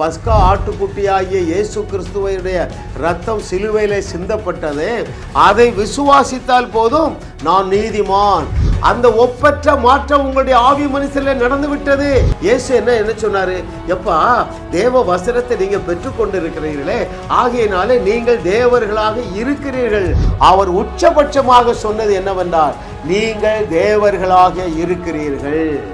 பஸ்கா ஆட்டுக்குட்டியாகிய இயேசு கிறிஸ்துவனுடைய ரத்தம் சிலுவையிலே சிந்தப்பட்டது. அதை விசுவாசித்தால் போதும். நான் நீதிமான். அந்த ஒப்பற்ற மாற்றம் உங்களுடைய ஆவி மனுஷரில் நடந்து விட்டது இயேசு என்ன என்ன சொன்னாரு? எப்பா தேவ வசனத்தை நீங்க பெற்றுக்கொண்டு இருக்கிறீர்களே ஆகையினாலே நீங்கள் தேவர்களாக இருக்கிறீர்கள். அவர் உச்சபட்சமாக சொன்னது என்னவென்றால் நீங்கள் தேவர்களாக இருக்கிறீர்கள்.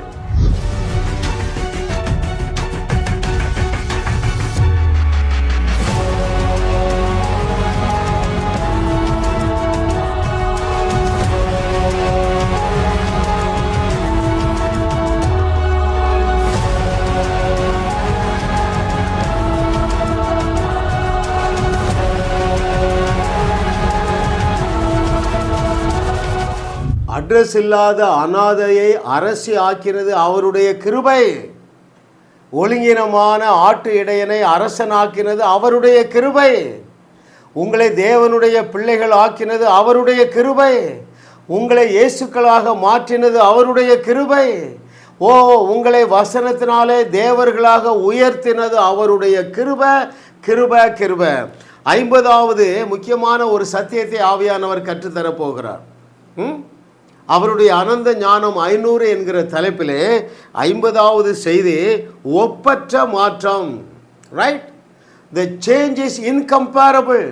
அட்ரஸ் இல்லாத அனாதையை அரசி ஆக்கிறது அவருடைய கிருபை. ஒழுங்கினமான ஆட்டு இடையனை அரசனாக்கினது அவருடைய கிருபை. உங்களை தேவனுடைய பிள்ளைகள் ஆக்கினது அவருடைய கிருபை. உங்களை இயேசுக்களாக மாற்றினது அவருடைய கிருபை. ஓ உங்களை வசனத்தினாலே தேவர்களாக உயர்த்தினது அவருடைய கிருப. கிருப கிருப. ஐம்பதாவது முக்கியமான ஒரு சத்தியத்தை ஆவியானவர் கற்றுத்தரப்போகிறார் ம்? அவருடைய அனந்த ஞானம் ஐநூறு என்கிற தலைப்பிலே ஐம்பதாவது செய்தி ஒப்பற்ற மாற்றம். Right the change is incomparable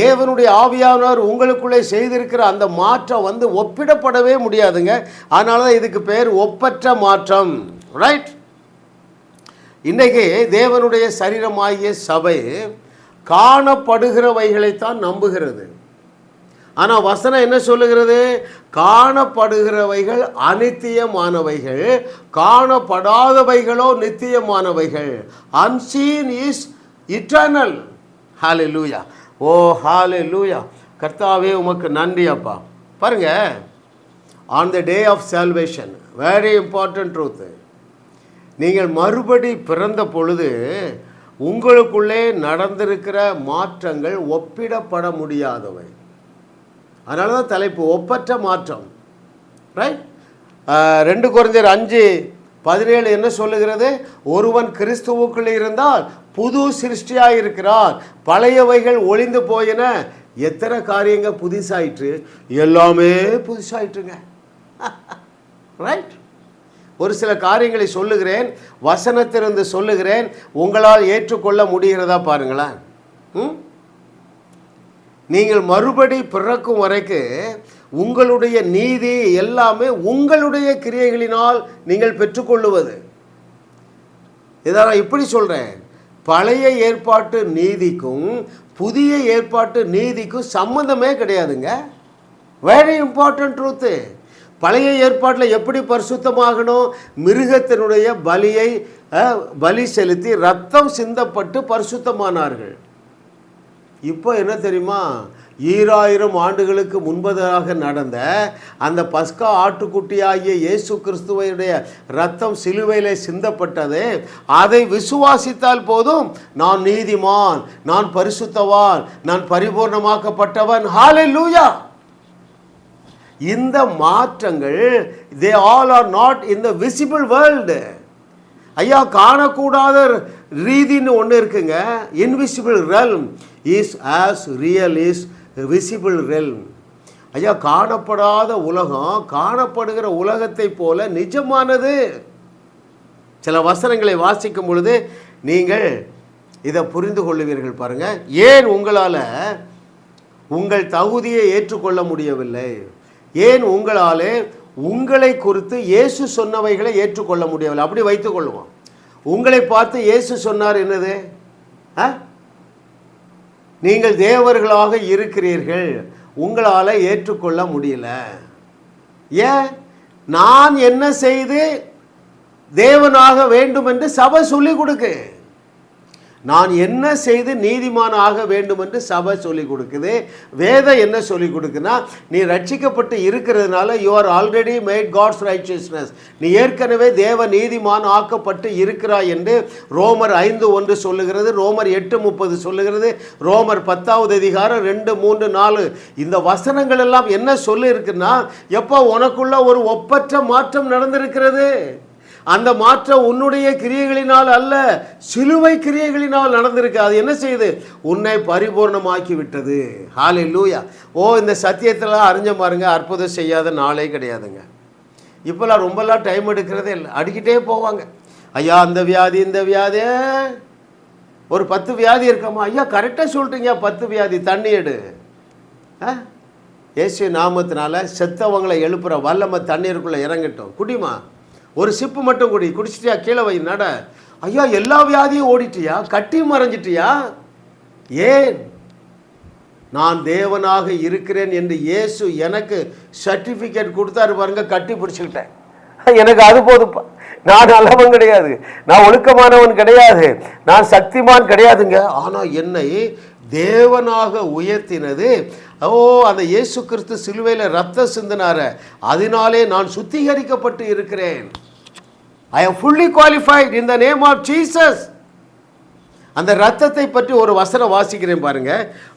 தேவனுடைய ஆவியானவர் உங்களுக்குள்ளே செய்திருக்கிற அந்த மாற்றம் வந்து ஒப்பிடப்படவே முடியாதுங்க. அதனால தான் இதுக்கு பேர் ஒப்பற்ற மாற்றம். ரைட் இன்றைக்கு தேவனுடைய சரீரமாகிய சபை காணப்படுகிறவைகளைத்தான் நம்புகிறது. ஆனால் வசனம் என்ன சொல்லுகிறது? காணப்படுகிறவைகள் அனித்தியமானவைகள் காணப்படாதவைகளோ நித்தியமானவைகள். Unseen is eternal hallelujah oh hallelujah கர்த்தாவே உமக்கு நன்றி அப்பா. பாருங்க. On the day of salvation very important truth நீங்கள் மறுபடி பிறந்த பொழுது உங்களுக்குள்ளே நடந்திருக்கிற மாற்றங்கள் ஒப்பிடப்பட முடியாதவை. அதனால தான் தலைப்பு ஒப்பற்ற மாற்றம். ரைட் ரெண்டு குறைஞ்சர் அஞ்சு பதினேழு என்ன சொல்லுகிறது? ஒருவன் கிறிஸ்துவுக்குள் இருந்தால் புது சிருஷ்டியாக இருக்கிறார். பழையவைகள் ஒளிந்து போயின. எத்தனை காரியங்கள் புதுசாயிற்று? எல்லாமே புதுசாயிற்றுங்க. ரைட் ஒரு சில காரியங்களை சொல்லுகிறேன் வசனத்திலிருந்து சொல்லுகிறேன் உங்களால் ஏற்றுக்கொள்ள முடிகிறதா பாருங்களேன். ம்? நீங்கள் மறுபடி பிறக்கும் வரைக்கு உங்களுடைய நீதி எல்லாமே உங்களுடைய கிரியைகளினால் நீங்கள் பெற்றுக்கொள்ளுவது. இதை நான் இப்படி சொல்கிறேன் பழைய ஏற்பாட்டு நீதிக்கும் புதிய ஏற்பாட்டு நீதிக்கும் சம்மந்தமே கிடையாதுங்க. வெரி இம்பார்ட்டன்ட் ட்ரூத்து பழைய ஏற்பாட்டில் எப்படி பரிசுத்தமாகணும்? மிருகத்தினுடைய பலியை பலி செலுத்தி ரத்தம் சிந்தப்பட்டு பரிசுத்தமானார்கள். இப்போ என்ன தெரியுமா? ஈராயிரம் ஆண்டுகளுக்கு முன்பதாக நடந்த அந்த பஸ்கா ஆட்டுக்குட்டியாகிய இயேசு கிறிஸ்துவையுடைய ரத்தம் சிலுவையிலே சிந்தப்பட்டது. அதை விசுவாசித்தால் போதும். நான் நீதிமான் நான் பரிசுத்தவான் நான் பரிபூர்ணமாக்கப்பட்டவன். ஹாலே லூயா இந்த மாற்றங்கள் they all are not in the visible world ஐயா காணக்கூடாத ரீதின்னு ஒன்று இருக்குங்க. Invisible realm is as real is visible realm ஐயா காணப்படாத உலகம் காணப்படுகிற உலகத்தை போல நிஜமானது. சில வசனங்களை வாசிக்கும் பொழுது நீங்கள் இதை புரிந்து கொள்ளுவீர்கள் பாருங்கள் ஏன் உங்களால் உங்கள் தகுதியை ஏற்றுக்கொள்ள முடியவில்லை? ஏன் உங்களாலே உங்களை குறித்து இயேசு சொன்னவைகளை ஏற்றுக்கொள்ள முடியவில்லை. அப்படி வைத்துக் கொள்வோம் உங்களை பார்த்து இயேசு சொன்னார் என்னது? ஆ? நீங்கள் தேவர்களாக இருக்கிறீர்கள். உங்களால் ஏற்றுக்கொள்ள முடியல. ஏன்? நான் என்ன செய்து தேவனாக வேண்டும் என்று சபை சொல்லிக் கொடுக்கு. நான் என்ன செய்து நீதிமான் ஆக வேண்டும் என்று சபை சொல்லிக் கொடுக்குது வேதம் என்ன சொல்லிக் கொடுக்குன்னா நீ ரட்சிக்கப்பட்டு இருக்கிறதுனால you are already made God's righteousness நீ ஏற்கனவே தேவ நீதிமான் ஆக்கப்பட்டு இருக்கிறாய் என்று ரோமர் ஐந்து ஒன்று சொல்லுகிறது ரோமர் எட்டு முப்பது சொல்லுகிறது ரோமர் பத்தாவது அதிகாரம் ரெண்டு மூன்று நாலு. இந்த வசனங்கள் எல்லாம் என்ன சொல்லியிருக்குன்னா எப்போ உனக்குள்ள ஒரு ஒப்பற்ற மாற்றம் நடந்திருக்கிறது? அந்த மாற்றம் உன்னுடைய கிரியைகளினால் அல்ல சிலுவை கிரியைகளினால் நடந்திருக்கு. அது என்ன செய்யுது? உன்னை பரிபூர்ணமாக்கி விட்டது ஹாலே லூயா ஓ இந்த சத்தியத்தெல்லாம் அறிஞ்ச பாருங்க அற்புதம் செய்யாத நாளே கிடையாதுங்க. இப்போல்லாம் ரொம்பலாம் டைம் எடுக்கிறதே இல்லை. அடிக்கிட்டே போவாங்க. ஐயா அந்த வியாதி இந்த வியாதி ஒரு பத்து வியாதி இருக்கம்மா ஐயா கரெக்டாக சொல்லிட்டீங்க பத்து வியாதி தண்ணி எடு. ஆ? இயேசு நாமத்தினால செத்தவங்களை எழுப்புற வல்லமை தண்ணீருக்குள்ளே இறங்கட்டும். குடிமா ஒரு சிப்பு மட்டும் குடி குடிச்சிட்டியா? கீழே வை நட. ஐயா எல்லா வியாதியும் ஓடிட்டியா? கட்டி மறைஞ்சிட்டியா? ஏன்? நான் தேவனாக இருக்கிறேன் என்று இயேசு எனக்கு சர்டிஃபிகேட் கொடுத்தாரு பாருங்க கட்டி பிடிச்சிக்கிட்டேன். எனக்கு அது போதுப்பா நான் நல்லவன் கிடையாது. நான் ஒழுக்கமானவன் கிடையாது. நான் சக்திமான் கிடையாதுங்க. ஆனால் என்னை தேவனாக உயர்த்தினது ஓ அந்த இயேசு கிறிஸ்து சிலுவையில் ரத்தம் சிந்தினார அதனாலே நான் சுத்திகரிக்கப்பட்டு இருக்கிறேன். I am fully qualified in the name of Jesus அந்த ரத்தத்தை பற்றி ஒரு வசனம் வாசிக்கிறேன் பாருங்க.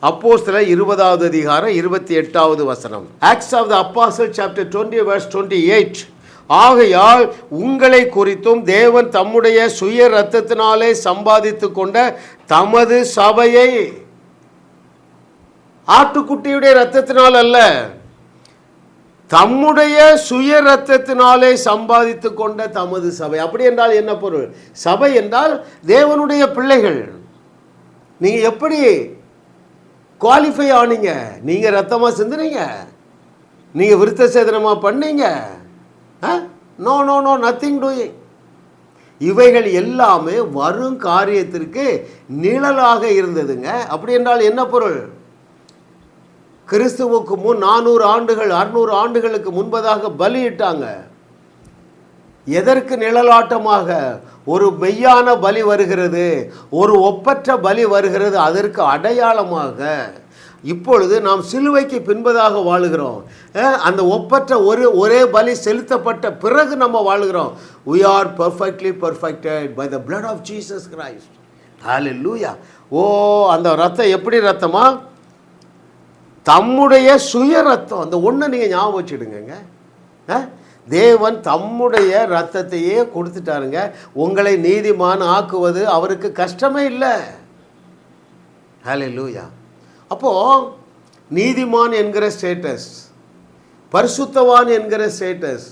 அப்போஸ்தல இருபதாவது அதிகாரம் இருபத்தி எட்டாவது வசனம். Acts of the apostle chapter twenty verse twenty eight ஆகையால் உங்களை குறித்தும் தேவன் தம்முடைய சுய ரத்தத்தினாலே சம்பாதித்து கொண்ட தமது சபையை ஆட்டுக்குட்டியுடைய ரத்தத்தினால் அல்ல தம்முடைய சுய ரத்தத்தினாலே சம்பாதித்து கொண்ட தமது சபை. அப்படி என்றால் என்ன பொருள்? சபை என்றால் தேவனுடைய பிள்ளைகள். நீங்க எப்படி குவாலிஃபை ஆனீங்க? நீங்க ரத்தமா சிந்துனீங்க? நீங்க விருத்த சேதனமா பண்ணீங்க no no no nothing doing இவைகள் எல்லாமே வரும் காரியத்திற்கு நிழலாக இருந்ததுங்க. அப்படி என்றால் என்ன பொருள்? கிறிஸ்துவுக்கு முன் நானூறு ஆண்டுகள் அறுநூறு ஆண்டுகளுக்கு முன்பதாக பலியிட்டாங்க. எதற்கு நிழலாட்டமாக? ஒரு மெய்யான பலி வருகிறது ஒரு ஒப்பற்ற பலி வருகிறது அதற்கு அடையாளமாக. இப்பொழுது நாம் சிலுவைக்கு பின்பதாக வாழுகிறோம். அந்த ஒப்பற்ற ஒரு ஒரே பலி செலுத்தப்பட்ட பிறகு நம்ம வாழுகிறோம். We are perfectly perfected by the blood of Jesus Christ hallelujah. ஓ அந்த ரத்தம் எப்படி ரத்தமாக தம்முடைய சுய ரத்தம் அந்த ஒன்றை நீங்கள் ஞாபகம் வச்சுடுங்க தேவன் தம்முடைய ரத்தத்தையே கொடுத்துட்டாருங்க. உங்களை நீதிமான் ஆக்குவது அவருக்கு கஷ்டமே இல்லை. ஹலே லூயா அப்போது நீதிமான் என்கிற ஸ்டேட்டஸ் பரிசுத்தவான் என்கிற ஸ்டேட்டஸ்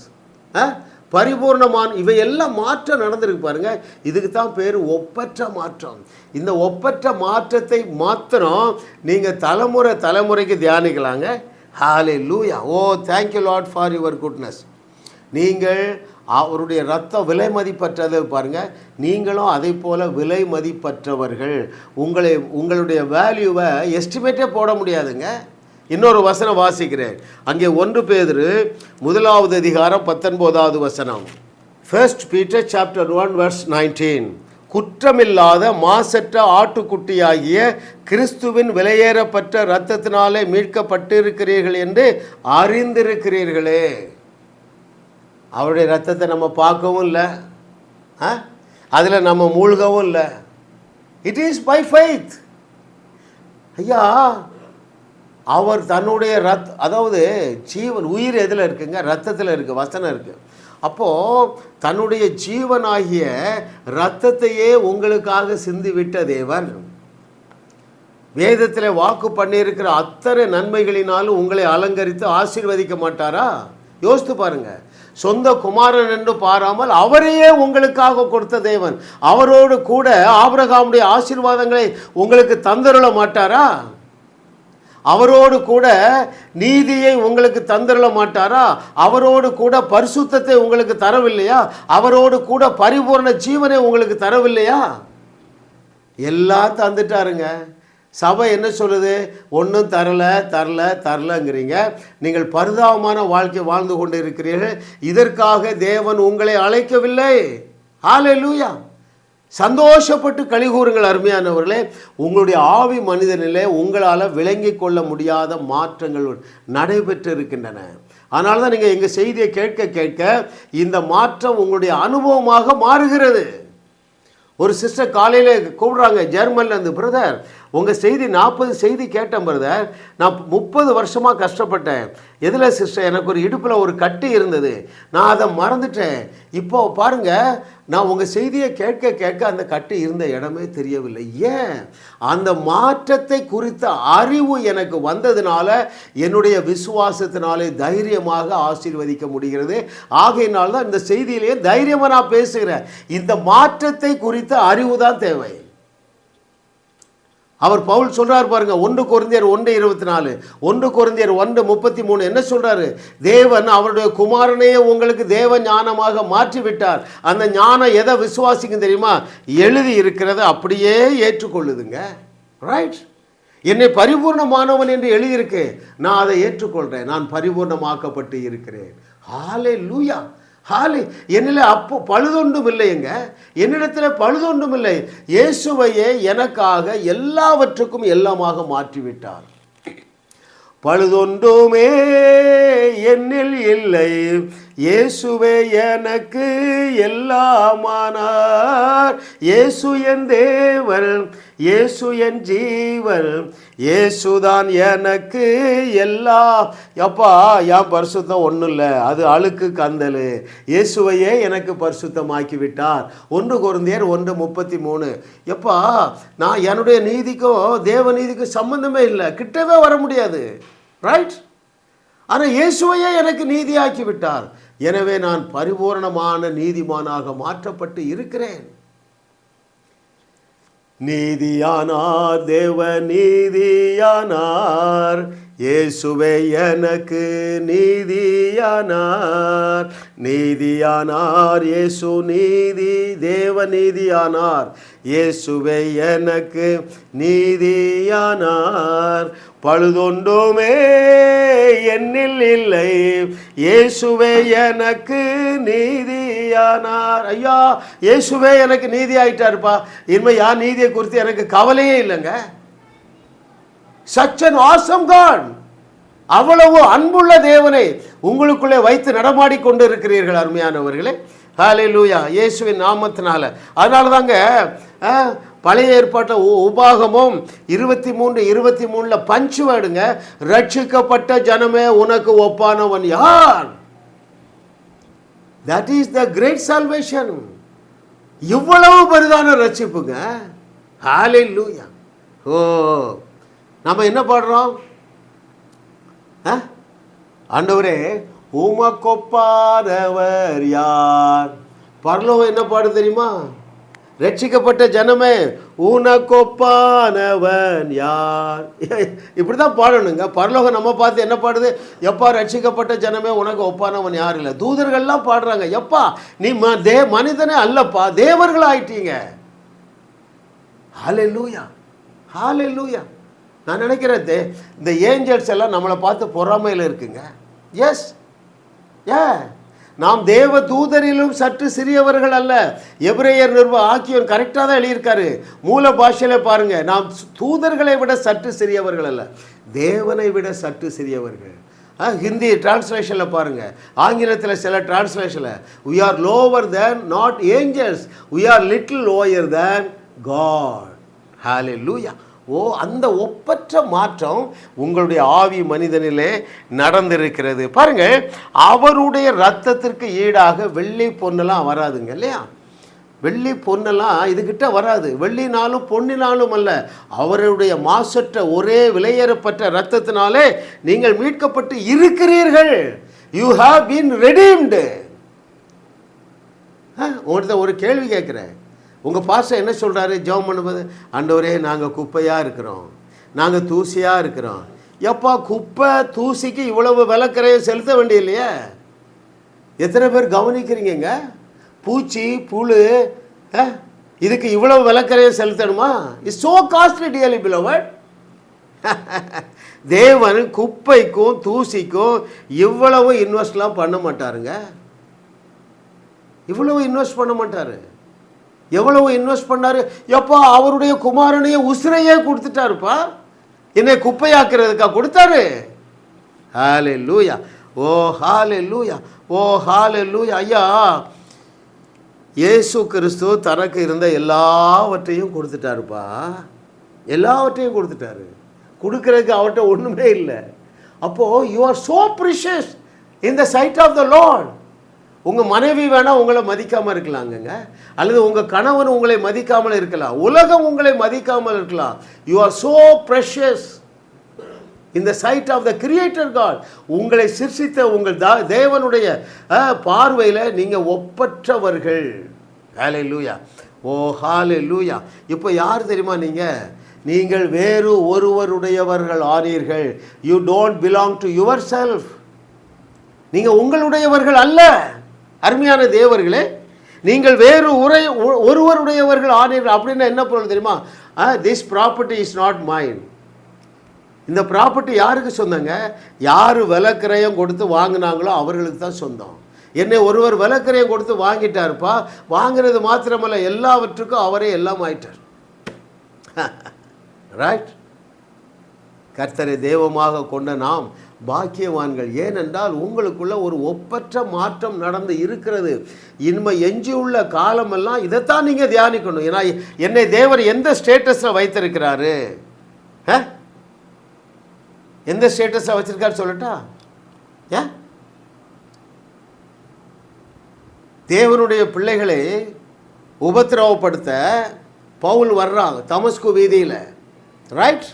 பரிபூர்ணமான இவையெல்லாம் மாற்றம் நடந்திருக்கு பாருங்க. இதுக்கு தான் பேர் ஒப்பற்ற மாற்றம். இந்த ஒப்பற்ற மாற்றத்தை மாத்திரம் நீங்கள் தலைமுறை தலைமுறைக்கு தியானிக்கலாங்க. Hallelujah oh thank you Lord for your goodness நீங்கள் அவருடைய ரத்தம் விலை மதிப்பற்றது பாருங்கள் நீங்களும் அதை போல் விலை மதிப்பற்றவர்கள். உங்களை உங்களுடைய வேல்யூவை எஸ்டிமேட்டே போட முடியாதுங்க. இன்னொரு வசனம் வாசிக்கிறேன். அங்கே ஒன்று பேர் முதலாவது அதிகாரம் பத்தொன்பதாவது வசனம். First Peter chapter one verse nineteen குற்றமில்லாத மாசற்ற ஆட்டுக்குட்டியாகிய கிறிஸ்துவின் விலையேறப்பட்ட இரத்தத்தினாலே மீட்கப்பட்டிருக்கிறீர்கள் என்று அறிந்திருக்கிறீர்களே. அவருடைய ரத்தத்தை நம்ம பார்க்கவும் இல்லை. ஆ? அதில் நம்ம மூழ்கவும் இல்லை. இட் இஸ் பை ஃபைத் ஐயா அவர் தன்னுடைய ரத் அதாவது ஜீவன் உயிர் எதில் இருக்குங்க? ரத்தத்தில் இருக்குது வசனம் இருக்குது அப்போது தன்னுடைய ஜீவனாகிய ரத்தத்தையே உங்களுக்காக சிந்தி விட்ட தேவன். வேதத்தில் வாக்கு பண்ணியிருக்கிற அத்தனை நன்மைகளினாலும் உங்களை அலங்கரித்து ஆசீர்வதிக்க மாட்டாரா? யோசித்து பாருங்க. சொந்த குமாரன் என்று பாராமல் அவரையே உங்களுக்காக கொடுத்த தேவன். அவரோடு கூட ஆபிரகாமுடைய ஆசீர்வாதங்களை உங்களுக்கு தந்தருள மாட்டாரா? அவரோடு கூட நீதியை உங்களுக்கு தந்துடல மாட்டாரா? அவரோடு கூட பரிசுத்தத்தை உங்களுக்கு தரவில்லையா? அவரோடு கூட பரிபூர்ண ஜீவனை உங்களுக்கு தரவில்லையா? எல்லாம் தந்துட்டாருங்க. சபை என்ன சொல்லுது? ஒன்றும் தரல தரல தரலங்கிறீங்க. நீங்கள் பரிதாபமான வாழ்க்கை வாழ்ந்து கொண்டு இருக்கிறீர்கள் இதற்காக தேவன் உங்களை அழைக்கவில்லை. ஆலே லூயா சந்தோஷப்பட்டு கலிகூறுங்கள் அருமையானவர்களே உங்களுடைய ஆவி மனிதனிலே உங்களால் விளங்கி கொள்ள முடியாத மாற்றங்கள் நடைபெற்று இருக்கின்றன அதனால தான் நீங்கள் எங்கள் செய்தியை கேட்க கேட்க இந்த மாற்றம் உங்களுடைய அனுபவமாக மாறுகிறது. ஒரு சிஸ்டர் காலையில் கூப்பிடுறாங்க ஜெர்மன்லேருந்து பிரதர் உங்கள் செய்தி நாற்பது செய்தி கேட்டேன் பிரதர் நான் முப்பது வருஷமாக கஷ்டப்பட்டேன். எதில் சிஸ்டர் எனக்கு ஒரு இடுப்பில் ஒரு கட்டு இருந்தது. நான் அதை மறந்துட்டேன். இப்போ பாருங்கள் நான் உங்கள் செய்தியை கேட்க கேட்க அந்த கட்டு இருந்த இடமே தெரியவில்லை. ஏன்? அந்த மாற்றத்தை குறித்த அறிவு எனக்கு வந்ததுனால என்னுடைய விசுவாசத்தினாலே தைரியமாக ஆசீர்வதிக்க முடிகிறது. ஆகையினால்தான் இந்த செய்தியிலேயே தைரியமாக நான் பேசுகிறேன். இந்த மாற்றத்தை குறித்த அறிவு தான் தேவை. அவர் பவுல் சொல்கிறார் பாருங்கள் ஒன்று குருந்தியர் ஒன்று இருபத்தி நாலு ஒன்று குருந்தியர் ஒன்று முப்பத்தி மூணு என்ன சொல்கிறாரு தேவன் அவருடைய குமாரனையே உங்களுக்கு தேவ ஞானமாக மாற்றி விட்டார் அந்த ஞானம் எதை விசுவாசிக்கும் தெரியுமா? எழுதி இருக்கிறத அப்படியே ஏற்றுக்கொள்ளுதுங்க. ரைட் என்னை பரிபூர்ணமானவன் என்று எழுதியிருக்கு. நான் அதை ஏற்றுக்கொள்கிறேன் நான் பரிபூர்ணமாக்கப்பட்டு இருக்கிறேன். ஹாலே லூயா ஹாலி என்னில் அப்போ பழுதொன்றும் இல்லைங்க என்னிடத்தில் பழுதொன்றும் இல்லை இயேசுவையே எனக்காக எல்லாவற்றுக்கும் எல்லாமாக மாற்றிவிட்டார். பழுதொன்றுமே என்னில் இல்லை. இயேசுவே எனக்கு எல்லாமானார். இயேசு என் தேவன் இயேசு என் ஜீவன். இயேசுதான் எனக்கு எல்லா. எப்பா என் பரிசுத்தம் ஒன்றும் இல்லை அது அழுக்கு கந்தல். இயேசுவையே எனக்கு பரிசுத்தமாக்கி விட்டார் ஒன்று குருந்தியர் ஒன்று முப்பத்தி மூணு எப்பா நான் என்னுடைய நீதிக்கும் தேவ நீதிக்கும் சம்பந்தமே இல்லை. கிட்டவே வர முடியாது. ரைட் ஆனால் இயேசுவையே எனக்கு நீதியாக்கி விட்டார் எனவே நான் பரிபூரணமான நீதிமானாக மாற்றப்பட்டு இருக்கிறேன். நீதியானார் தேவ நீதியானார் இயேசுவே எனக்கு நீதியானார். நீதியானார் இயேசு நீதி தேவ நீதியானார் இயேசுவே எனக்கு நீதியானார். பழுதொண்டுமே என்னில் இல்லை. இயேசுவே எனக்கு நீதியானார். ஐயா இயேசுவே எனக்கு நீதி ஆயிட்டாருப்பா இனிமே யார் நீதியை குறித்து எனக்கு கவலையே இல்லைங்க. சச்சன் ஆசம் காட் அவ்வளவு அன்புள்ள தேவனை உங்களுக்குள்ளே வைத்து நடமாடி கொண்டு இருக்கிறீர்கள் அருமையானவர்களே. ஹாலே லூயா இயேசுவின் நாமத்தினால. அதனால தாங்க பழைய ஏற்பாட்ட உ- உபாகமும் இருபத்தி மூன்று இருபத்தி மூணில் பஞ்சு வேடுங்க. ரட்சிக்கப்பட்ட ஜனமே உனக்கு ஒப்பானவன் யார்? That is the great salvation இவ்வளவு பெரிதான ரட்சிப்புங்க. ஹாலே லூயா ஓ நம்ம என்ன பாடுறோம்? ஆ? ஆண்டவரே உமக்கொப்பாதவர் யார்? பரலோகம் என்ன பாடு தெரியுமா? ரட்சிக்கப்பட்ட ஜனமே உனக்கொப்பானவன் யார்? இப்படி தான் பாடணுங்க. பரலோகம் நம்ம பார்த்து என்ன பாடுது? எப்பா ரட்சிக்கப்பட்ட ஜனமே உனக்கு ஒப்பானவன் யார்? இல்லை தூதர்கள்லாம் பாடுறாங்க. எப்பா நீ ம தே மனிதனே அல்லப்பா தேவர்கள் ஆயிட்டீங்க ஹாலே லூயா ஹாலே லூயா நான் நினைக்கிறேன் தே- இந்த ஏஞ்சல்ஸ் எல்லாம் நம்மளை பார்த்து பொறாமையில் இருக்குங்க. எஸ் ஏ நாம் தேவ தூதரிலும் சற்று சிறியவர்கள் அல்ல. எபிரேயர் நிறுவ ஆக்கியோர் கரெக்டாக தான் எழுதியிருக்காரு. மூல பாஷையில பாருங்கள் நாம் தூதர்களை விட சற்று சிறியவர்கள் அல்ல. தேவனை விட சற்று சிறியவர்கள். ஆ, ஹிந்தி டிரான்ஸ்லேஷனில் பாருங்கள் ஆங்கிலத்தில் சில டிரான்ஸ்லேஷனில் we are lower than not angels we are little lower than God hallelujah oh அந்த ஒப்பற்ற மாற்றம் உங்களுடைய ஆவி மனிதனிலே நடந்திருக்கிறது. பாருங்க அவருடைய ரத்தத்திற்கு ஈடாக வெள்ளி பொண்ணெல்லாம் வராதுங்க இல்லையா? வெள்ளி பொண்ணெல்லாம் இதுகிட்ட வராது. வெள்ளினாலும் பொன்னினாலும் அல்ல அவருடைய மாசற்ற ஒரே விலையேறப்பட்ட ரத்தத்தினாலே நீங்கள் மீட்கப்பட்டு இருக்கிறீர்கள். யூ ஹாவ் பீன் ரெடீம்டு உங்கள்கிட்ட ஒரு கேள்வி கேட்குறேன். உங்கள் பாஸ்டர் என்ன சொல்கிறாரு ஜெபம் பண்ணும்போது ஆண்டவரே நாங்கள் குப்பையாக இருக்கிறோம். நாங்கள் தூசியாக இருக்கிறோம். எப்பா குப்பை தூசிக்கு இவ்வளவு விளக்கரையை செலுத்த வேண்டிய இல்லையா எத்தனை பேர் கவனிக்கிறீங்க பூச்சி புழு இதுக்கு இவ்வளவு விளக்கரையை செலுத்தணுமா? Is so costly dearly beloved தேவன் குப்பைக்கும் தூசிக்கும் இவ்வளவு இன்வெஸ்ட்லாம் பண்ண மாட்டாருங்க. இவ்வளவு இன்வெஸ்ட் பண்ண மாட்டாரு. எவ்வளவு இன்வெஸ்ட் பண்ணாரு? எப்போ அவருடைய குமாரனையே உசிரையே கொடுத்துட்டாருப்பா. என்னை குப்பையாக்குறதுக்கா கொடுத்தாரு? ஹாலே லூயா ஓ ஹாலே லூயா ஓ ஹாலே லூயா ஐயா இயேசு கிறிஸ்து தனக்கு இருந்த எல்லாவற்றையும் கொடுத்துட்டாருப்பா. எல்லாவற்றையும் கொடுத்துட்டாரு. கொடுக்கறதுக்கு அவர்கிட்ட ஒன்றுமே இல்லை. அப்போது you are so precious in the sight of the Lord உங்கள் மனைவி வேணால் உங்களை மதிக்காமல் இருக்கலாங்கங்க. அல்லது உங்கள் கணவன் உங்களை மதிக்காமல் இருக்கலாம். உலகம் உங்களை மதிக்காமல் இருக்கலாம். யூ ஆர் சோ ப்ரெஷியஸ் இந்த sight of the creator God உங்களை சிர்சித்த உங்கள் தா தேவனுடைய பார்வையில் நீங்கள் ஒப்பற்றவர்கள். ஹாலே லூயா ஓ ஹாலே லூயா இப்போ யார் தெரியுமா நீங்கள் நீங்கள் வேறு ஒருவருடையவர்கள் ஆனீர்கள். You don't belong to yourself நீங்கள் உங்களுடையவர்கள் அல்ல. அருமையான தேவர்களே நீங்கள் வேறு உரை ஒருவருடையவர்கள் ஆனீர்கள் அப்படின்னா என்ன பொருள் தெரியுமா? This property is not mind இந்த ப்ராப்பர்ட்டி யாருக்கு சொந்தங்க? யார் விலக்கிரயம் கொடுத்து வாங்கினாங்களோ அவர்களுக்கு தான் சொந்தம். என்னை ஒருவர் விலக்கிரயம் கொடுத்து வாங்கிட்டாருப்பா வாங்கினது மாத்திரமல்ல எல்லாவற்றுக்கும் அவரே எல்லாம் ஆயிட்டார். ரைட் கர்த்தரை தெய்வமாக கொண்ட நாம் பாக்கியவான்கள். ஏனென்றால் உங்களுக்குள்ள ஒரு ஒப்பற்ற மாற்றம் நடந்து இருக்கிறது. இனிமே எஞ்சியுள்ள காலமெல்லாம் இதைத்தான் நீங்கள் தியானிக்கணும். ஏன்னா என்னை தேவர் எந்த ஸ்டேட்டஸில் வைத்திருக்கிறாரு? ஆ? எந்த ஸ்டேட்டஸில் வச்சிருக்காரு சொல்லட்டா? ஏன் தேவனுடைய பிள்ளைகளை உபத்திரவப்படுத்த பவுல் வர்றாங்க தமஸ்கு வீதியில். ரைட்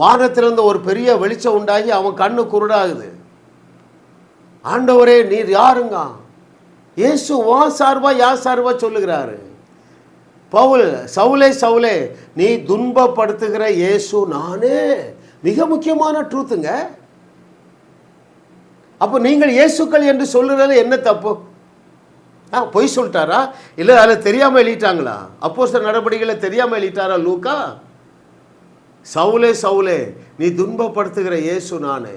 வானத்திலிருந்து ஒரு பெரிய வெளிச்சம் உண்டாகி அவன் கண்ணு குருடாகுது. ஆண்டவரே நீர் யாருங்க? இயேசு வா சார்பா யார் சார்பா சொல்லுகிறாரு? பவுல் சவுலே சவுலே நீ துன்பப்படுத்துகிற இயேசு நானே. மிக முக்கியமான ட்ரூத்துங்க அப்போ நீங்கள் இயேசுக்கள் என்று சொல்லுறது என்ன தப்பு? ஆ பொய் சொல்லிட்டாரா? இல்லை அதில் தெரியாமல் எழுதிட்டாங்களா? அப்போ சில நடவடிக்கைகளை தெரியாமல் எழுதிட்டாரா லூக்கா? சவுலே சவுலே நீ துன்பப்படுத்துகிற இயேசு நானே.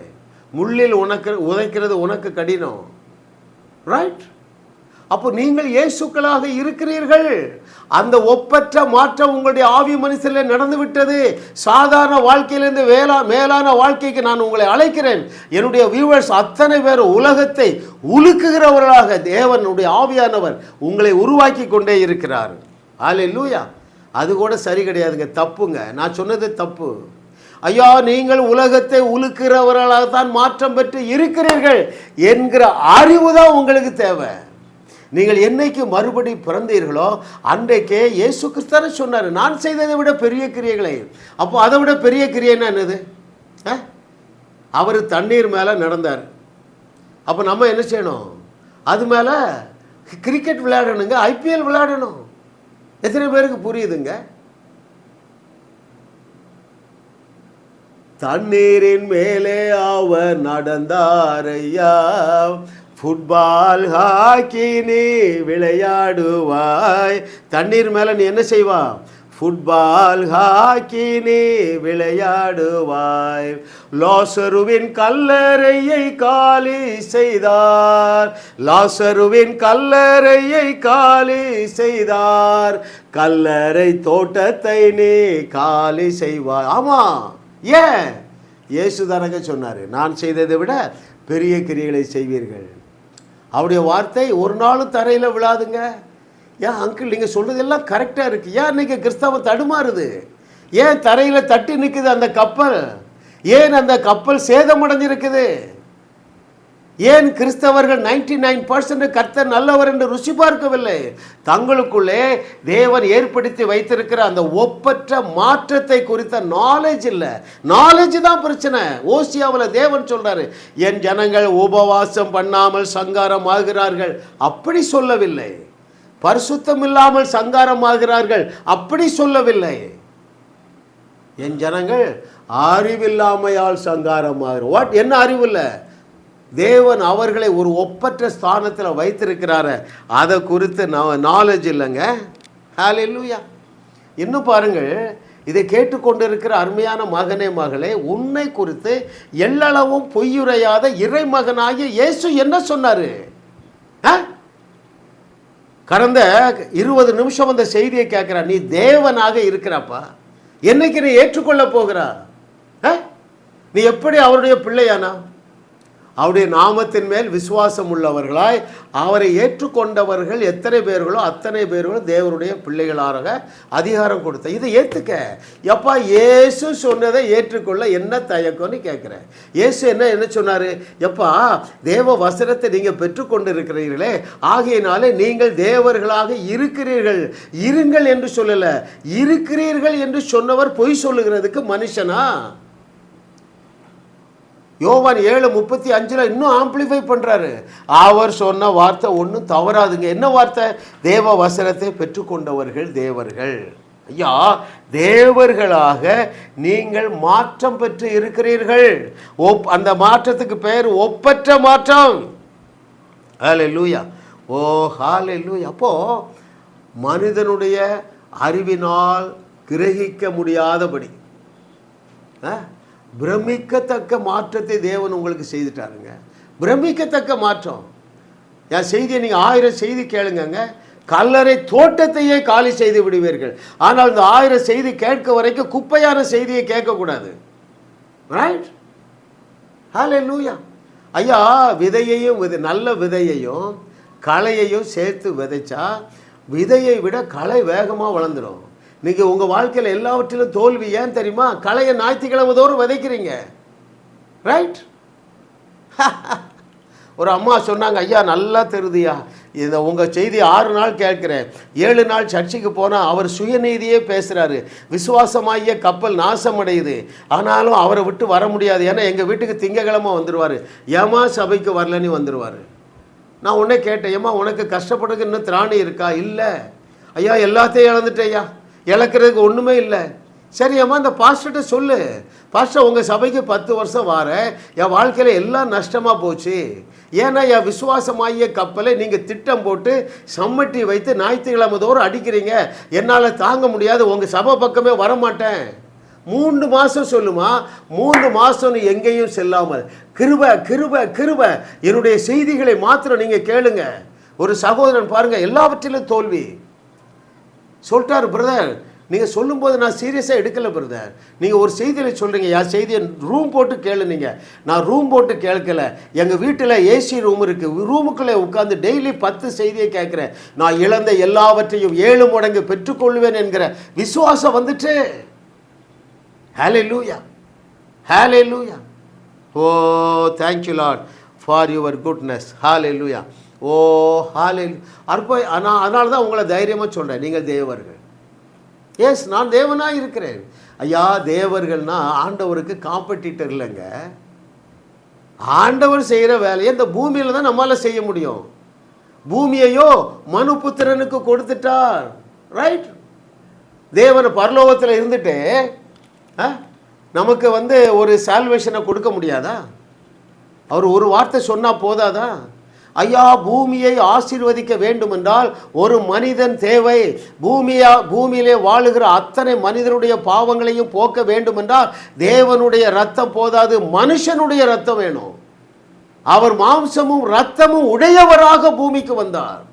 முள்ளில் உனக்கு உதைக்கிறது உனக்கு கடினம். ரைட் அப்போ நீங்கள் இயேசுக்களாக இருக்கிறீர்கள். அந்த ஒப்பற்ற மாற்றம் உங்களுடைய ஆவி மனுஷனில் நடந்து விட்டது சாதாரண வாழ்க்கையிலிருந்து வேளா மேலான வாழ்க்கைக்கு நான் உங்களை அழைக்கிறேன். என்னுடைய வியூவர்ஸ் அத்தனை பேர் உலகத்தை உலுக்குகிறவர்களாக தேவனுடைய ஆவியானவர் உங்களை உருவாக்கி கொண்டே இருக்கிறார். ஆலே லூயா அது கூட சரி கிடையாதுங்க. தப்புங்க. நான் சொன்னது தப்பு. ஐயா நீங்கள் உலகத்தை உலுக்கிறவர்களாகத்தான் மாற்றம் பெற்று இருக்கிறீர்கள் என்கிற அறிவு தான் உங்களுக்கு தேவை. நீங்கள் என்னைக்கு மறுபடி பிறந்தீர்களோ அன்றைக்கே இயேசு கிறிஸ்தான சொன்னார். நான் செய்ததை விட பெரிய கிரியைகளை. அப்போ அதை விட பெரிய கிரியைன்னா என்னது? அவர் தண்ணீர் மேலே நடந்தார். அப்போ நம்ம என்ன செய்யணும்? அது மேலே கிரிக்கெட் விளையாடணுங்க ஐபிஎல் விளையாடணும். எத்தனை பேருக்கு புரியுதுங்க? தண்ணீரின் மேலே அவர் நடந்தாரையா? ஃபுட்பால் ஹாக்கி நீ விளையாடுவாய். தண்ணீர் மேலே நீ என்ன செய்வா ஃபுட்பால் ஹாக்கி நீ விளையாடுவாய். லாசருவின் கல்லறையை காலி செய்தார். லாசருவின் கல்லறையை காலி செய்தார். கல்லறை தோட்டத்தை நீ காலி செய்வாய். ஆமா ஏன்? இயேசு தானங்க சொன்னார் நான் செய்ததை விட பெரிய கிரியைகளை செய்வீர்கள். அவருடைய வார்த்தை ஒரு நாளும் தரையில் விழாதுங்க. ஏன் அங்கிள் நீங்கள் சொல்கிறதெல்லாம் கரெக்டாக இருக்குது ஏன் இன்றைக்கி கிறிஸ்தவம் தடுமாறுது? ஏன் தரையில் தட்டி நிற்குது அந்த கப்பல்? ஏன் அந்த கப்பல் சேதமடைஞ்சிருக்குது? ஏன் கிறிஸ்தவர்கள் நைன்டி நைன் பர்சன்ட் கர்த்தர் நல்லவர் என்று ருசி பார்க்கவில்லை? தங்களுக்குள்ளே தேவன் ஏற்படுத்தி வைத்திருக்கிற அந்த ஒப்பற்ற மாற்றத்தை குறித்த நாலேஜ் இல்லை. நாலேஜ் தான் பிரச்சனை. ஓசியாவில் தேவன் சொல்றாரு என் ஜனங்கள் உபவாசம் பண்ணாமல் சங்காரம் ஆகிறார்கள். அப்படி சொல்லவில்லை. பரிசுத்தம் இல்லாமல் சங்காரமாகிறார்கள். அப்படி சொல்லவில்லை. என் ஜனங்கள் அறிவில்லாமையால் சங்காரம் வாட் என்ன அறிவு இல்லை தேவன் அவர்களை ஒரு ஒப்பற்ற ஸ்தானத்தில் வைத்திருக்கிறாரு. அதை குறித்து நாலேஜ் இல்லைங்க. ஹalleluya இன்னும் பாருங்கள். இதை கேட்டுக்கொண்டிருக்கிற அருமையான மகனே மகளே உன்னை குறித்து எல்லளவும் பொய்யுரையாத இறைமகனாகிய இயேசு என்ன சொன்னாரு? ஆ? கடந்த இருபது நிமிஷம் அந்த செய்தியை கேட்குறா நீ தேவனாக இருக்கிறப்பா. என்னைக்கு நீ ஏற்றுக்கொள்ள போகிறா ஆ? நீ எப்படி அவருடைய பிள்ளையானா? அவருடைய நாமத்தின் மேல் விசுவாசம் உள்ளவர்களாய் அவரை ஏற்றுக்கொண்டவர்கள் எத்தனை பேர்களோ அத்தனை பேர்களும் தேவருடைய பிள்ளைகளாக அதிகாரம் கொடுத்த. இதை ஏற்றுக்க எப்பா இயேசு சொன்னதை ஏற்றுக்கொள்ள என்ன தயக்கம்னு கேட்குறேன் இயேசு என்ன என்ன சொன்னார்? எப்பா தேவ வசனத்தை நீங்கள் பெற்றுக்கொண்டு இருக்கிறீர்களே ஆகையினாலே நீங்கள் தேவர்களாக இருக்கிறீர்கள். இருங்கள் என்று சொல்லலை. இருக்கிறீர்கள் என்று சொன்னவர் பொய் சொல்லுகிறதுக்கு மனுஷனா? யோவான் ஏழு முப்பத்தி அஞ்சில் இன்னும் ஆம்பிளிஃபை பண்ணுறாரு அவர் சொன்ன வார்த்தை ஒன்றும் தவறாதுங்க. என்ன வார்த்தை? தேவ வசனத்தை பெற்றுக்கொண்டவர்கள் தேவர்கள். ஐயா தேவர்களாக நீங்கள் மாற்றம் பெற்று இருக்கிறீர்கள். ஒப் அந்த மாற்றத்துக்கு பெயர் ஒப்பற்ற மாற்றம். ஹாலே லூயா ஓ ஹாலே லூயா அப்போது மனிதனுடைய அறிவினால் கிரகிக்க முடியாதபடி. ஆ? பிரமிக்கத்தக்க மாற்றத்தை தேவன் உங்களுக்கு செய்துட்டாருங்க. பிரமிக்கத்தக்க மாற்றம். என் செய்தியை நீங்கள் ஆயிரம் செய்தி கேளுங்கங்க. கல்லறை தோட்டத்தையே காலி செய்து விடுவீர்கள். ஆனால் இந்த ஆயிரம் செய்தி கேட்க வரைக்கும் குப்பையான செய்தியை கேட்கக்கூடாது. ரைட் ஹாலே லூயா ஐயா விதையையும் விதை நல்ல விதையையும் களையையும் சேர்த்து விதைச்சா விதையை விட களை வேகமாக வளர்ந்துடும் நீங்கள் உங்கள் வாழ்க்கையில் எல்லாவற்றிலும் தோல்வி ஏன் தெரியுமா? கலையை ஞாயிற்றுக்கிழமை தோறும் விதைக்கிறீங்க. ரைட் ஒரு அம்மா சொன்னாங்க ஐயா நல்லா தெரியுதுயா இதை உங்கள் செய்தி ஆறு நாள் கேட்குறேன். ஏழு நாள் சர்ச்சுக்கு போனால் அவர் சுயநீதியே பேசுகிறாரு விசுவாசமாகிய கப்பல் நாசமடையுது. ஆனாலும் அவரை விட்டு வர முடியாது. ஏன்னா எங்கள் வீட்டுக்கு திங்கக்கிழமை வந்துடுவார் ஏமா சபைக்கு வரலன்னு வந்துடுவார் நான் உன்னே கேட்டேன் ஏம்மா உனக்கு கஷ்டப்படுறதுக்கு இன்னும் திராணி இருக்கா? இல்லை. ஐயா எல்லாத்தையும் இழந்துட்டேயா ஐயா இழக்கிறதுக்கு ஒன்றுமே இல்லை. சரி அம்மா இந்த பாஸ்டர்கிட்ட சொல்லு. பாஸ்டர் உங்கள் சபைக்கு பத்து வருஷம் வாரேன் என் வாழ்க்கையில் எல்லாம் நஷ்டமாக போச்சு. ஏன்னா என் விசுவாசமாகிய கப்பலை நீங்கள் திட்டம் போட்டு சம்மட்டி வைத்து ஞாயிற்றுக்கிழமை தோறும் அடிக்கிறீங்க. என்னால் தாங்க முடியாது. உங்கள் சபை பக்கமே வரமாட்டேன். மூன்று மாதம் சொல்லுமா? மூன்று மாதம் நீ எங்கேயும் செல்லாமல். கிருப கிருப கிருப. என்னுடைய செய்திகளை மாத்திரம் நீங்கள் கேளுங்க. ஒரு சகோதரன் பாருங்கள் எல்லாவற்றிலும் தோல்வி. சொல்லிட்டாரு பிரதர் நீங்கள் சொல்லும்போது நான் சீரியஸாக எடுக்கலை பிரதர் நீங்கள் ஒரு செய்தியில் சொல்கிறீங்க என் செய்தியை ரூம் போட்டு கேளு நீங்கள் நான் ரூம் போட்டு கேட்கல. எங்கள் வீட்டில் ஏசி ரூம் இருக்குது ரூமுக்குள்ளே உட்காந்து டெய்லி பத்து செய்தியை கேட்குறேன். நான் இழந்த எல்லாவற்றையும் ஏழு மடங்கு பெற்றுக்கொள்வேன் என்கிற விசுவாசம் வந்துட்டு. Hallelujah hallelujah oh thank you Lord for your goodness hallelujah oh ஹாலே அற்ப ஆனால் அதனால தான் உங்களை தைரியமாக சொல்கிறேன் நீங்கள் தேவர்கள். எஸ் நான் தேவனாக இருக்கிறேன். ஐயா தேவர்கள்னா ஆண்டவருக்கு காம்படிட்டர் இல்லைங்க. ஆண்டவர் செய்கிற வேலையை இந்த பூமியில் தான் நம்மளால் செய்ய முடியும். பூமியையோ மனுபுத்திரனுக்கு கொடுத்துட்டார். ரைட் தேவன் பரலோகத்தில் இருந்துட்டு ஆ, நமக்கு வந்து ஒரு சால்வேஷனை கொடுக்க முடியாதா? அவர் ஒரு வார்த்தை சொன்னால் போதாதா? ஐயா பூமியை ஆசீர்வதிக்க வேண்டுமென்றால் ஒரு மனிதன் தேவை. பூமியா பூமியிலே வாழுகிற அத்தனை மனிதனுடைய பாவங்களையும் போக்க வேண்டுமென்றால் தேவனுடைய ரத்தம் போதாது மனுஷனுடைய ரத்தம் வேணும். அவர் மாம்சமும் ரத்தமும் உடையவராக பூமிக்கு வந்தார்.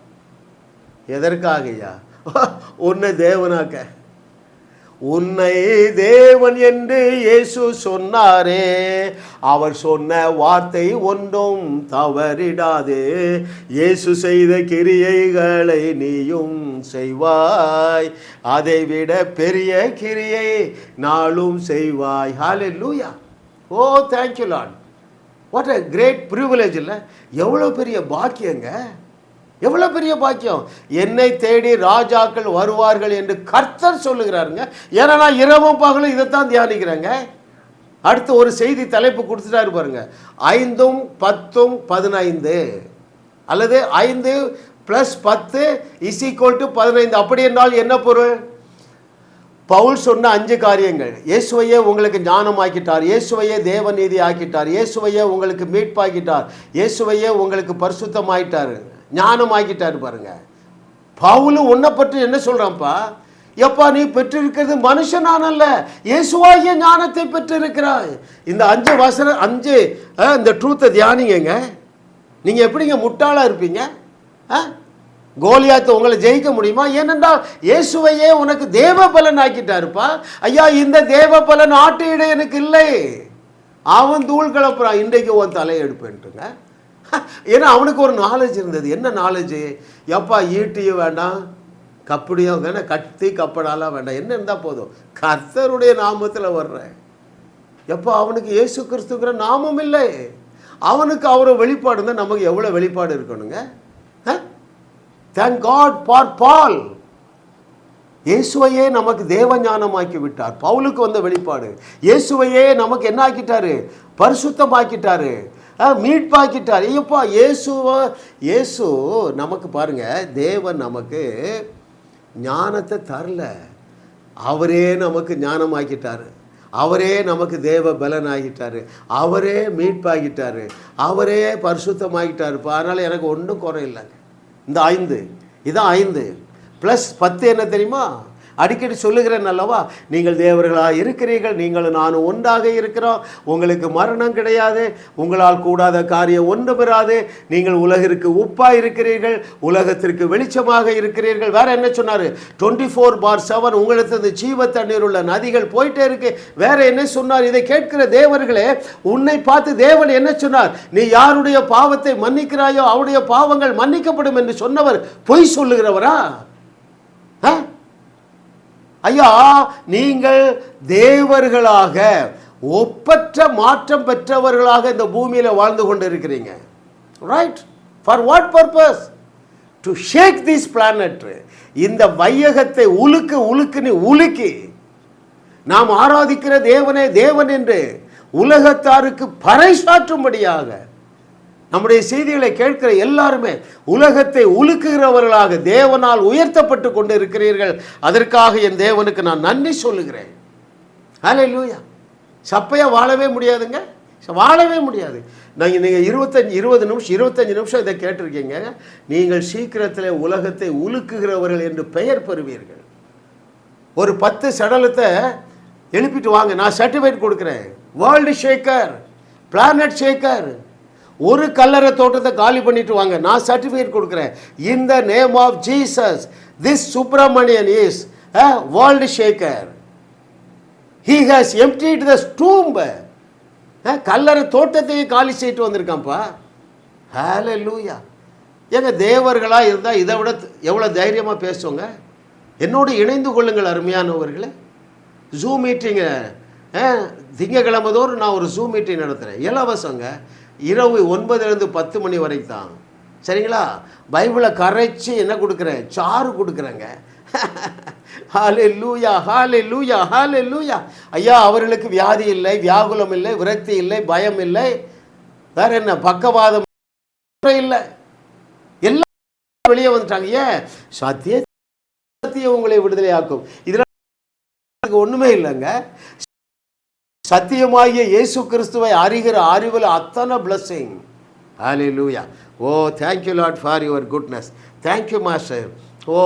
எதற்காக ஐயா? உன்னை தேவனாக்க. உன்னை தேவன் என்று இயேசு சொன்னாரே. அவர் சொன்ன வார்த்தை ஒன்றும் தவறிடாது. இயேசு செய்த கிரியைகளை நீயும் செய்வாய். அதைவிட பெரிய கிரியை நாளும் செய்வாய். Hallelujah oh thank you Lord what a great privilege இல்லை? எவ்வளோ பெரிய பாக்கியங்க. எவ்வளோ பெரிய பாக்கியம்? என்னை தேடி ராஜாக்கள் வருவார்கள் என்று கர்த்தர் சொல்லுகிறாருங்க. ஏன்னா நான் இரவும் பகலும் இதைத்தான் தியானிக்கிறேங்க. அடுத்து ஒரு செய்தி தலைப்பு கொடுத்துட்டாரு பாருங்க. ஐந்தும் பத்தும் பதினைந்து. அல்லது ஐந்து ப்ளஸ் பத்து இஸ் ஈக்குவல் டு பதினைந்து. அப்படி என்றால் என்ன பொருள்? பவுல் சொன்ன அஞ்சு காரியங்கள். இயேசுவையே உங்களுக்கு ஞானம் ஆக்கிட்டார் இயேசுவையே தேவநீதி ஆக்கிட்டார் இயேசுவையே உங்களுக்கு மீட்பாக்கிட்டார். இயேசுவையே உங்களுக்கு பரிசுத்தமாயிட்டார். ஞானம் ஆக்கிட்டார் பாருங்க. பவுலு உன்னை பற்றி என்ன சொல்றான்ப்பா? எப்பா நீ பெற்றிருக்கிறது மனுஷனானல்ல இயேசுவாகிய ஞானத்தை பெற்றிருக்கிறாய். இந்த அஞ்சு வசன அஞ்சு இந்த ட்ரூத்தை தியானிங்கங்க. நீங்க எப்படிங்க முட்டாளா இருப்பீங்க? ஆ? கோலியாத்து உங்களை ஜெயிக்க முடியுமா? ஏனென்றால் இயேசுவையே உனக்கு தேவ பலன் ஆக்கிட்டாருப்பா. ஐயா இந்த தேவ பலன் ஆட்டு எனக்கு இல்லை. அவன் தூள் கிளப்புறான் இன்றைக்கு உன் தலையை எடுப்பேன்ட்டுங்க. ஏன்னா அவனுக்கு ஒரு நாலேஜ் இருந்தது. என்ன நாலேஜ் எப்பா ஈட்டியும் வேண்டாம். கப்படியும் வேணாம் கத்தி கப்படாலாம் வேண்டாம். என்ன இருந்தால் போதும்? கர்த்தருடைய நாமத்தில் வர்றேன் எப்போ அவனுக்கு இயேசு கிறிஸ்துங்கிற நாமம் இல்லை. அவனுக்கு அவரை வெளிப்பாடு இருந்தால் நமக்கு எவ்வளோ வெளிப்பாடு இருக்கணுங்க? தேங்க் காட் பார் பால் இயேசுவையே நமக்கு தேவ ஞானமாக்கி விட்டார். பவுலுக்கு வந்த வெளிப்பாடு. இயேசுவையே நமக்கு என்ன ஆக்கிட்டாரு பரிசுத்தமாக்கிட்டாரு. மீட்பாக்கிட்டார் ஐயப்பா இயேசுவா இயேசு நமக்கு பாருங்கள் தேவன் நமக்கு ஞானத்தை தரல. அவரே நமக்கு ஞானமாக்கிட்டார். அவரே நமக்கு தேவ பலன் ஆகிட்டாரு அவரே மீட்பாகிட்டார் அவரே பரிசுத்தமாகிட்டாருப்பா அதனால் எனக்கு ஒன்றும் குறையில்லை இந்த ஐந்து இதான் ஐந்து. ப்ளஸ் பத்து என்ன தெரியுமா? அடிக்கடி சொல்லுகிறேன் அல்லவா? நீங்கள் தேவர்களாக இருக்கிறீர்கள் நீங்கள் நானும் ஒன்றாக இருக்கிறோம். உங்களுக்கு மரணம் கிடையாது உங்களால் கூடாத காரியம் ஒன்று பெறாது. நீங்கள் உலகிற்கு உப்பாக இருக்கிறீர்கள் உலகத்திற்கு வெளிச்சமாக இருக்கிறீர்கள். வேற என்ன சொன்னார்? டுவெண்ட்டி ஃபோர் பார் செவன் உங்களுக்கு இந்த ஜீவ தண்ணீர் உள்ள நதிகள் போயிட்டே இருக்கு. வேற என்ன சொன்னார்? இதை கேட்கிற தேவர்களே உன்னை பார்த்து தேவன் என்ன சொன்னார்? நீ யாருடைய பாவத்தை மன்னிக்கிறாயோ அவருடைய பாவங்கள் மன்னிக்கப்படும் என்று சொன்னவர் பொய் சொல்லுகிறவரா? ஆ? ஐயா நீங்கள் தேவர்களாக ஒப்பற்ற மாற்றம் பெற்றவர்களாக இந்த பூமியில் வாழ்ந்து கொண்டு இருக்கிறீங்க right for what purpose to shake this planet இந்த வையகத்தை உலுக்கு உலுக்குன்னு உலுக்கி நாம் ஆராதிக்கிற தேவனே தேவன் என்று உலகத்தாருக்கு பறைசாற்றும்படியாக நம்முடைய செய்திகளை கேட்கிற எல்லாருமே உலகத்தை உலுக்குகிறவர்களாக தேவனால் உயர்த்தப்பட்டு கொண்டு இருக்கிறீர்கள் அதற்காக என் தேவனுக்கு நான் நன்றி சொல்லுகிறேன். ஹலே லூயா சப்பையா வாழவே முடியாதுங்க. வாழவே முடியாது. நாங்கள் நீங்கள் இருபத்தஞ்சி இருபது நிமிஷம் இருபத்தஞ்சி நிமிஷம் இதை கேட்டிருக்கீங்க. நீங்கள் சீக்கிரத்தில் உலகத்தை உலுக்குகிறவர்கள் என்று பெயர் பெறுவீர்கள். ஒரு பத்து சடலத்தை எழுப்பிட்டு வாங்க. நான் சர்டிஃபிகேட் கொடுக்குறேன். வேர்ல்டு ஷேக்கர் பிளானட் ஷேக்கர் ஒரு கல்லறை தோட்டத்தை காலி பண்ணிட்டு வாங்க. நான் சர்டிஃபிகேட் கொடுக்குறேன். In the name of Jesus this Subramanian is world shaker he has emptied the tomb கல்லறை தோட்டத்தையும் காலி செய்யிட்டு வந்திருக்கான்ப்பா. ஹேல லூயா ஏங்க தேவர்களாக இருந்தால் இதை விட எவ்வளோ தைரியமாக பேசுவோங்க? என்னோடு இணைந்து கொள்ளுங்கள் அருமையானவர்களே. ஜூம் மீட்டிங்கு திங்கக்கிழமை தோறும் நான் ஒரு ஜூம் மீட்டிங் நடத்துகிறேன் இலவசங்க. இரவு ஒன்பதுலேருந்து பத்து மணி வரைக்கும் தான் சரிங்களா? பைபிளை கரைச்சி என்ன கொடுக்குறேன்? சாறு கொடுக்குறேங்க. ஹாலே லூயா ஹாலே லூயா ஹாலே லூயா ஐயா அவர்களுக்கு வியாதி இல்லை வியாகுலம் இல்லை விரக்தி இல்லை பயம் இல்லை. வேற என்ன பக்கவாதம் இல்லை. எல்லாம் வெளியே வந்துட்டாங்க. ஏன்? சத்திய சத்தியம் உங்களை விடுதலையாக்கும். இதெல்லாம் ஒண்ணுமே இல்லைங்க. சத்தியமாகிய இயேசு கிறிஸ்துவை அறிகிற அறிவில் அத்தனை blessing hallelujah oh thank you Lord for your goodness thank you master oh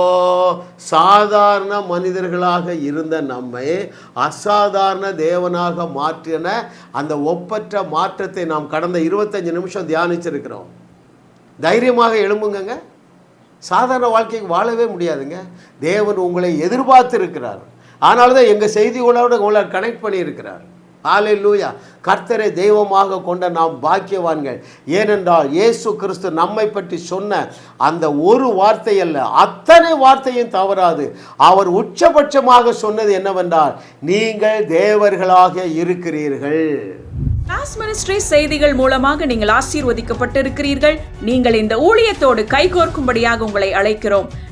சாதாரண மனிதர்களாக இருந்த நம்மை அசாதாரண தேவனாக மாற்றின அந்த ஒப்பற்ற மாற்றத்தை நாம் கடந்த இருபத்தஞ்சு நிமிஷம் தியானிச்சிருக்கிறோம். தைரியமாக எழும்புங்கங்க. சாதாரண வாழ்க்கைக்கு வாழவே முடியாதுங்க. தேவன் உங்களை எதிர்பார்த்து இருக்கிறார் ஆனால்தான் எங்கள் செய்திகளோடு உங்களை கனெக்ட் பண்ணியிருக்கிறார். ஆலே லூயா கர்த்தரை தெய்வமாக கொண்ட நாம் பாக்கியவான்கள். ஏனென்றால் இயேசு கிறிஸ்து நம்மை பற்றி சொன்ன அந்த ஒரு வார்த்தை அல்ல அத்தனை வார்த்தையும் தவறாது. அவர் உச்சபட்சமாக சொன்னது என்னவென்றால் நீங்கள் தேவர்களாக இருக்கிறீர்கள். கிளாஸ் மினிஸ்ட்ரி செய்திகள் மூலமாக நீங்கள் ஆசீர்வதிக்கப்பட்டிருக்கிறீர்கள். நீங்கள் இந்த ஊழியத்தோடு கைகோர்க்கும்படியாக உங்களை அழைக்கிறோம்.